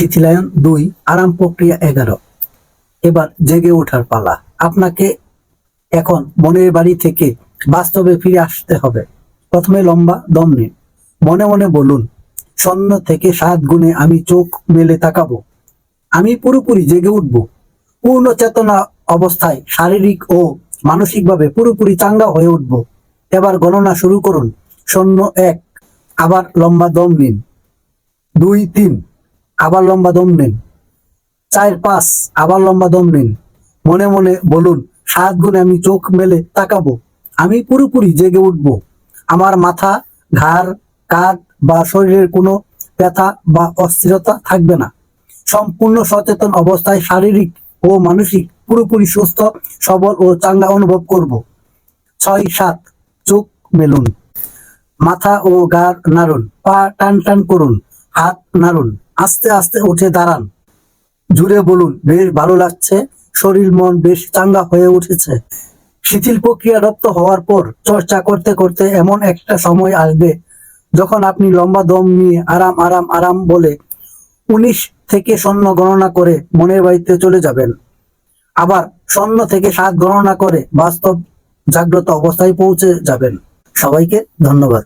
শিথিলায়ন দুই, আরাম প্রক্রিয়া এগারো। এবার জেগে ওঠার পালা। আপনাকে এখন মনের বাড়ি থেকে বাস্তবে ফিরে আসতে হবে। প্রথমে লম্বা দম নিন। মনে মনে বলুন শূন্য থেকে সাত গুণে আমি চোখ মেলে তাকাবো। আমি পুরোপুরি জেগে উঠব। পূর্ণ চেতনা অবস্থায় শারীরিক ও মানসিকভাবে পুরোপুরি চাঙ্গা হয়ে উঠব। এবার গণনা শুরু করুন। শূন্য এক, আবার লম্বা দম নিন। দুই, তিন। আবার লম্বা দম নিন। চার পাঁচ, আবার লম্বা দম নিন। মনে মনে বলুন, সাত গুণে আমি চোখ মেলে তাকাবো। আমি পুরোপুরি জেগে উঠব। আমার মাথা, ঘাড় কাঁধ বা শরীরের কোনো ব্যথা বা অস্থিরতা থাকবে না। সম্পূর্ণ সচেতন অবস্থায় শারীরিক ও মানসিক পুরোপুরি সুস্থ, সবল ও চাঙ্গা অনুভব করব। ছয় সাত, চোখ মেলুন। মাথা ও গার নাড়ুন। পা টান টান করুন। হাত নাড়ুন। আস্তে আস্তে উঠে দাঁড়ান। জুড়ে বলুন, বেশ ভালো লাগছে। শরীর, মন বেশ চাঙ্গা হয়ে উঠেছে। শিথিল প্রক্রিয়া রপ্ত হওয়ার পর চর্চা করতে করতে এমন একটা সময় আসবে যখন আপনি লম্বা দম নিয়ে আরাম আরাম আরাম বলে উনিশ থেকে শূন্য গণনা করে মনের বাড়িতে চলে যাবেন। আবার শূন্য থেকে সাত গণনা করে বাস্তব জাগ্রত অবস্থায় পৌঁছে যাবেন। সবাইকে ধন্যবাদ।